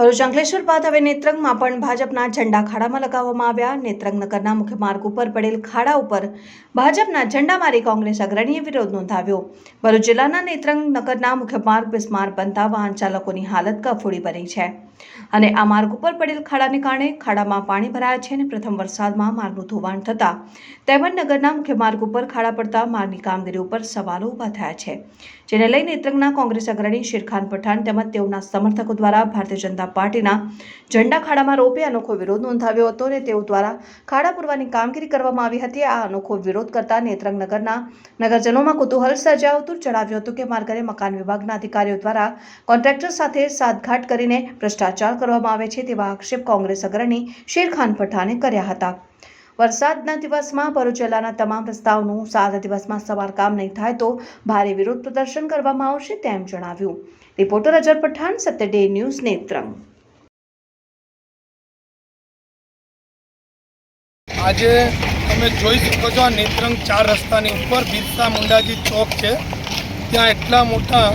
ભરૂચ અંકલેશ્વર બાદ હવે નેત્રંગમાં પણ ભાજપના ઝંડા ખાડામાં લગાવવામાં આવ્યા. નેત્રંગ નગરના મુખ્ય માર્ગ ઉપર પડેલ ખાડા ઉપર ભાજપના ઝંડા મારી કોંગ્રેસ અગ્રણીએ વિરોધ નોંધાવ્યો. ભરૂચ જિલ્લાના નેત્રંગ નગરના મુખ્ય માર્ગ બિસ્માર બનતા વાહન ચાલકોની હાલત કફોડી બની છે. અને આ માર્ગ ઉપર પડેલ ખાડાને કારણે ખાડામાં પાણી ભરાયા છે અને પ્રથમ વરસાદમાં માર્ગનું ધોવાણ થતાં તેમજ નગરના મુખ્ય માર્ગ ઉપર ખાડા પડતા માર્ગની કામગીરી ઉપર સવાલો ઊભા થયા છે. જેને લઈ નેત્રંગના કોંગ્રેસ અગ્રણી શેરખાન પઠાણ તેમજ તેઓના સમર્થકો દ્વારા ભારતીય જનતા પાર્ટીના ઝંડા ખાડામાં રોપે અનોખો વિરોધ નોંધાવ્યો હતો અને તેઓ દ્વારા ખાડા પૂરવાની કામગીરી કરવામાં આવી હતી. આ અનોખો વિરોધ કરતા નેત્રંગ નગરના નગરજનોમાં કુતૂહલ સર્જાયું હતું. જણાવ્યું હતું કે માર્ગને મકાન વિભાગના અધિકારીઓ દ્વારા કોન્ટ્રાક્ટર સાથે સાતઘાટ કરીને ભ્રષ્ટાચાર કરવામાં આવે છે તેવા આક્ષેપ કોંગ્રેસ અગ્રણી શેરખાન પઠાણે કર્યા હતા. વરસાદના દિવસમાં ભરૂચ તમામ રસ્તાઓનું સાત દિવસમાં સમારકામ નહીં થાય તો ભારે વિરોધ પ્રદર્શન કરવામાં આવશે તેમ જણાવ્યું. Reporter Azhar Pathan, Satya day news Netrang. આજે તમે જોઈ શકો છો આ નેત્રંગ ચાર રસ્તાની ઉપર બિરસા મુંડાજી ચોક છે. ત્યાં એટલા મોટા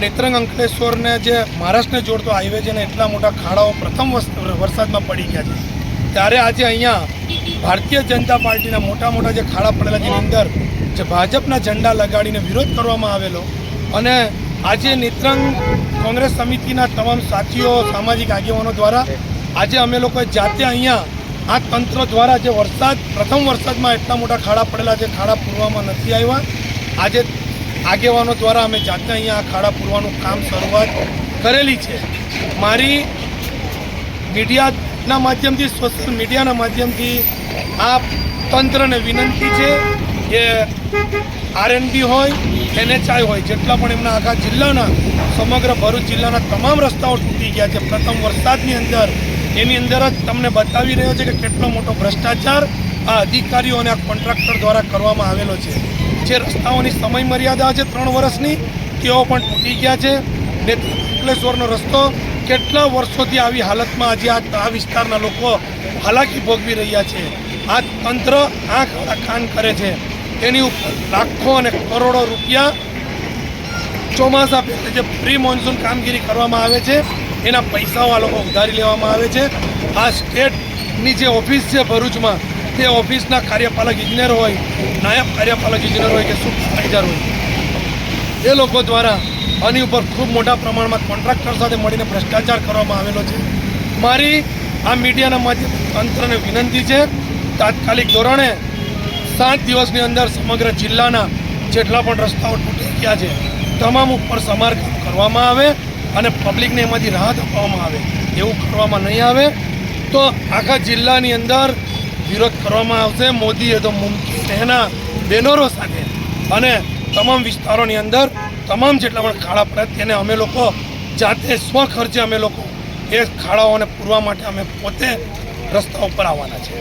નેત્રંગ અંકલેશ્વરને જે મહારાષ્ટ્રને જોડતો હાઈવે છે ને, એટલા મોટા ખાડાઓ પ્રથમ વરસાદમાં પડી ગયા છે. ત્યારે આજે અહીંયા ભારતીય જનતા પાર્ટીના મોટા મોટા જે ખાડા પડેલા જેની અંદર જે ભાજપના ઝંડા લગાડીને વિરોધ કરવામાં આવેલો અને આજે નેત્રંગ કોંગ્રેસ સમિતિના તમામ સાથીઓ, સામાજિક આગેવાનો દ્વારા આજે અમે લોકોએ જાતે અહીંયા આ તંત્ર દ્વારા જે વરસાદ, પ્રથમ વરસાદમાં એટલા મોટા ખાડા પડેલા છે, ખાડા પૂરવામાં નથી આવ્યા. આજે આગેવાનો દ્વારા અમે જાતે અહીંયા ખાડા પૂરવાનું કામ શરૂઆત કરેલી છે. મારી મીડિયાના માધ્યમથી, સોશિયલ મીડિયાના માધ્યમથી આ તંત્રને વિનંતી છે કે આરએનબી હોય એનએચઆઈ હોય, જેટલા પણ એમના આખા જિલ્લાના, સમગ્ર ભરૂચ જિલ્લાના તમામ રસ્તાઓ તૂટી ગયા છે. પ્રથમ વરસાદની અંદર, એની અંદર જ તમને બતાવી રહ્યો છે કે કેટલો મોટો ભ્રષ્ટાચાર આ અધિકારીઓ અને આ કોન્ટ્રાક્ટર દ્વારા કરવામાં આવેલો છે. જે રસ્તાઓની સમય મર્યાદા છે ત્રણ વર્ષની, તેઓ પણ તૂટી ગયા છે. ને અંકલેશ્વરનો રસ્તો કેટલા વર્ષોથી આવી હાલતમાં આજે આ વિસ્તારના લોકો હાલાકી ભોગવી રહ્યા છે. આ તંત્ર આંખ કાન કરે છે. તેની ઉપર લાખો અને કરોડો રૂપિયા ચોમાસા પહેલાં જે પ્રી મોન્સૂન કામગીરી કરવામાં આવે છે, એના પૈસાઓ આ લોકો ઉધારી લેવામાં આવે છે. આ સ્ટેટની જે ઓફિસ છે ભરૂચમાં તે ઓફિસના કાર્યપાલક ઇજનેર હોય, નાયબ કાર્યપાલક ઇજનેર હોય કે સુપરવાઇઝર હોય, એ લોકો દ્વારા આની ઉપર ખૂબ મોટા પ્રમાણમાં કોન્ટ્રાક્ટર સાથે મળીને ભ્રષ્ટાચાર કરવામાં આવેલો છે. મારી આ મીડિયાના માધ્યમ તંત્રને વિનંતી છે, તાત્કાલિક ધોરણે સાત દિવસની અંદર સમગ્ર જિલ્લાના જેટલા પણ રસ્તાઓ તૂટી ગયા છે, તમામ ઉપર સમારકામ કરવામાં આવે અને પબ્લિકને એમાંથી રાહત આપવામાં આવે, એવું કરવામાં નહીં આવે. તો આખા જિલ્લાની અંદર વિરોધ કરવામાં આવશે. મોદીએ તો મુમકિન એના બેનરો સાથે અને તમામ વિસ્તારોની અંદર તમામ જેટલા પણ ખાડા પડે તેને અમે લોકો જાતે સ્વખર્ચે અમે લોકો એ ખાડાઓને પૂરવા માટે અમે પોતે રસ્તા ઉપર આવવાના છે.